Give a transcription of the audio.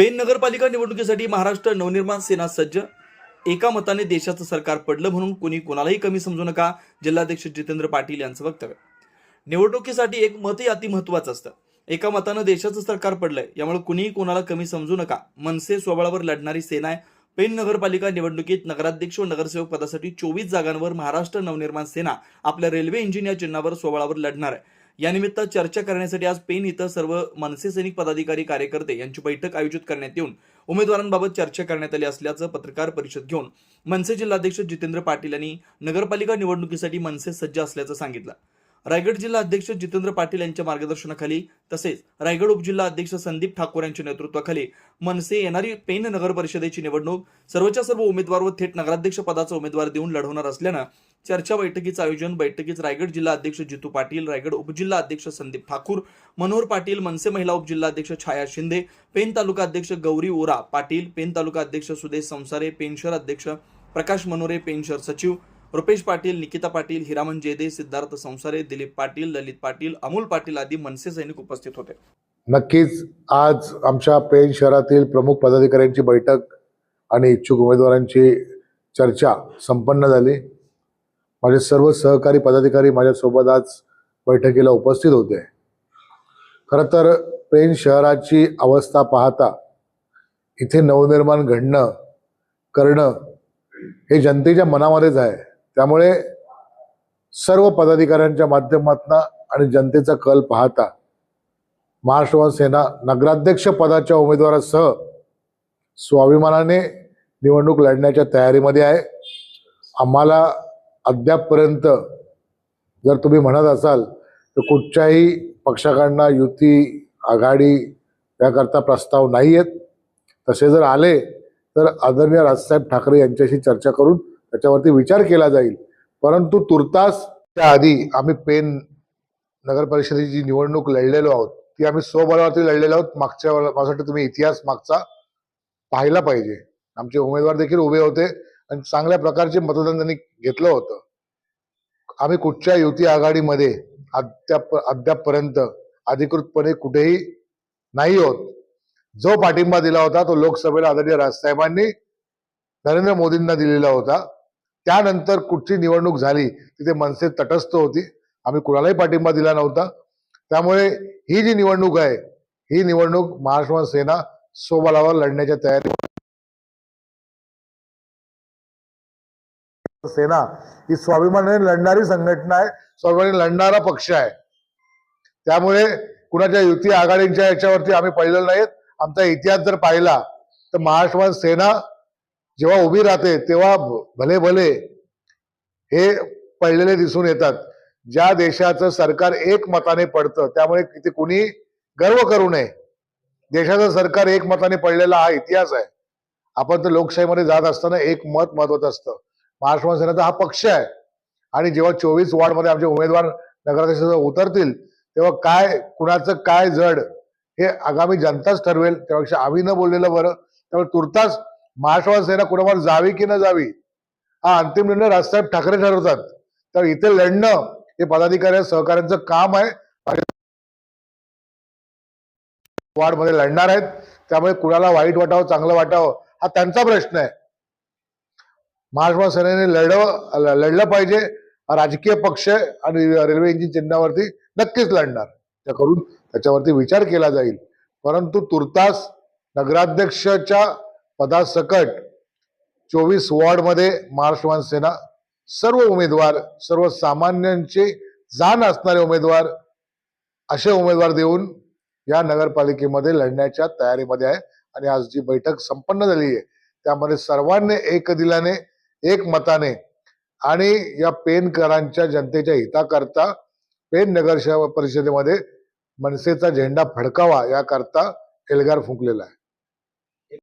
Pen नगरपालिका निवडणुकीसाठी महाराष्ट्र नवनिर्माण सेना सज्ज. एका मताने देशाचं सरकार पडलं म्हणून कोणी कोणालाही कमी समजू नका जिल्हाध्यक्ष जितेंद्र पाटील यांचं वक्तव्य. निवडणुकीसाठी एक मतही अतिमहत्वाचं असतं. एका मतानं देशाचं सरकार पडलंय यामुळे कुणीही कोणाला कमी समजू नका. मनसे स्वबळावर लढणारी सेना आहे. पेन नगरपालिका निवडणुकीत नगराध्यक्ष व नगरसेवक पदासाठी चोवीस जागांवर महाराष्ट्र नवनिर्माण सेना आपल्या रेल्वे इंजिनियर चिन्हावर स्वबळावर लढणार आहे. यानिमित्त चर्चा करण्यासाठी आज पेन इथं सर्व मनसे सैनिक पदाधिकारी कार्यकर्ते यांची बैठक आयोजित करण्यात येऊन उमेदवारांबाबत चर्चा करण्यात आली असल्याचं पत्रकार परिषद घेऊन मनसे जिल्हाध्यक्ष जितेंद्र पाटील यांनी नगरपालिका निवडणुकीसाठी मनसे सज्ज असल्याचं सांगितलं. रायगड जिल्हा अध्यक्ष जितेंद्र पाटील यांच्या मार्गदर्शनाखाली तसेच रायगड उपजिल्हा अध्यक्ष संदीप ठाकूर यांच्या नेतृत्वाखाली मनसे येणारी पेन नगर परिषदेची निवडणूक सर्वच्या सर्व उमेदवार व थेट नगराध्यक्ष पदाचा उमेदवार देऊन लढवणार असल्यानं चर्चा बैठकीचं आयोजन बैठकीत रायगड जिल्हा अध्यक्ष जितू पाटील रायगड उपजिल्हा अध्यक्ष संदीप ठाकूर मनोहर पाटील मनसे महिला उपजिल्हा अध्यक्ष छाया शिंदे पेन तालुका अध्यक्ष गौरी ओरा पाटील पेन तालुका अध्यक्ष सुदेश संसारे पेनशर अध्यक्ष प्रकाश मनोरे पेनशर सचिव रुपेश पाटील निकिता पाटील हिरामन जेदे सिद्धार्थ संसारे दिलीप पाटील ललित पाटील अमोल पाटील आदी मनसे सैनिक उपस्थित होते. नक्कीच आज आमच्या पेन शहरातील प्रमुख पदाधिकाऱ्यांची बैठक आणि इच्छुक उमेदवारांची चर्चा संपन्न झाली. माझे सर्व सहकारी पदाधिकारी माझ्यासोबत आज बैठकीला उपस्थित होते. खरं तर पेन शहराची अवस्था पाहता इथे नवनिर्माण घडणं करणं हे जनतेच्या मनामध्येच आहे. त्यामुळे सर्व पदाधिकाऱ्यांच्या माध्यमातून आणि जनतेचा कल पाहता महाराष्ट्र सेना नगराध्यक्ष पदाच्या उमेदवारासह स्वाभिमानाने निवडणूक लढण्याच्या तयारीमध्ये आहे. आम्हाला अद्यापपर्यंत जर तुम्ही म्हणत असाल तर कुठच्याही पक्षाकडनं युती आघाडी याकरता प्रस्ताव नाही आहेत तसे जर आले तर आदरणीय राजसाहेब ठाकरे यांच्याशी चर्चा करून त्याच्यावरती विचार केला जाईल. परंतु तुर्तास त्याआधी आम्ही पेन नगर परिषदेची जी निवडणूक लढलेलो आहोत ती आम्ही स्वबळावरती लढलेलो आहोत. मागच्या वेळेला- तुम्ही इतिहास मागचा पाहिला पाहिजे. आमचे उमेदवार देखील उभे होते. आणि चांगल्या प्रकारचे मतदान त्यांनी घेतलं होतं. आम्ही कुठच्या युती आघाडीमध्ये अद्याप अद्यापपर्यंत अधिकृतपणे कुठेही नाही होत. जो पाठिंबा दिला होता तो लोकसभेला आदरणीय राजसाहेबांनी नरेंद्र मोदींना दिलेला होता. त्यानंतर कुठची निवडणूक झाली तिथे मनसे तटस्थ होती. आम्ही कुणालाही पाठिंबा दिला नव्हता. त्यामुळे ही जी निवडणूक आहे ही निवडणूक महाराष्ट्र सेना सोबलावर लढण्याच्या तयारी सेना ही स्वाभिमानाने लढणारी संघटना आहे स्वाभिमानाने लढणारा पक्ष आहे. त्यामुळे कुणाच्या युती आघाडींच्या याच्यावरती आम्ही पडलेलो नाहीत. आमचा इतिहास जर पाहिला तर महाराष्ट्र सेना जेव्हा उभी राहते तेव्हा भले भले हे पडलेले दिसून येतात. ज्या देशाचं सरकार एक मताने पडतं त्यामुळे तिथे कुणी गर्व करू नये. देशाचं सरकार एक मताने पडलेला हा इतिहास आहे. आपण तर लोकशाहीमध्ये जात असताना एक मत महत्वाचं असतं. महाराष्ट्र सेनेचा हा पक्ष आहे. आणि जेव्हा चोवीस वॉर्डमध्ये आमचे उमेदवार नगराध्यक्ष उतरतील तेव्हा काय कुणाचं काय जड हे आगामी जनताच ठरवेल. त्यापेक्षा आम्ही न बोललेलं बरं. त्यामुळे तुर्तास महाराष्ट्र सेना कुणावर जावी की न जावी हा अंतिम निर्णय राजसाहेब ठाकरे ठरवतात. तर इथे लढणं हे पदाधिकारी सहकाऱ्यांचं काम आहे. वार्डमध्ये लढणार आहेत. त्यामुळे कुणाला वाईट वाटावं चांगलं वाटावं हा त्यांचा प्रश्न आहे. महाराष्ट्र सेनेने लढव लढलं पाहिजे. राजकीय पक्ष आणि रेल्वे इंजिन चिन्हावरती नक्कीच लढणार. त्या करून त्याच्यावरती विचार केला जाईल. परंतु तुर्तास नगराध्यक्षाच्या पदासकट चोवीस वॉर्डमध्ये महाराष्ट्र सेना सर्व उमेदवार सर्व सामान्यांचे जाण असणारे उमेदवार असे उमेदवार देऊन या नगरपालिकेमध्ये लढण्याच्या तयारीमध्ये आहे. आणि आज जी बैठक संपन्न झाली आहे त्यामध्ये सर्वांनी एक दिलाने एक मताने. आणि या पेनकरांच्या जनतेच्या हिताकरता पेन नगर परिषदेमध्ये मनसेचा झेंडा फडकावा याकरता एल्गार फुंकलेला आहे.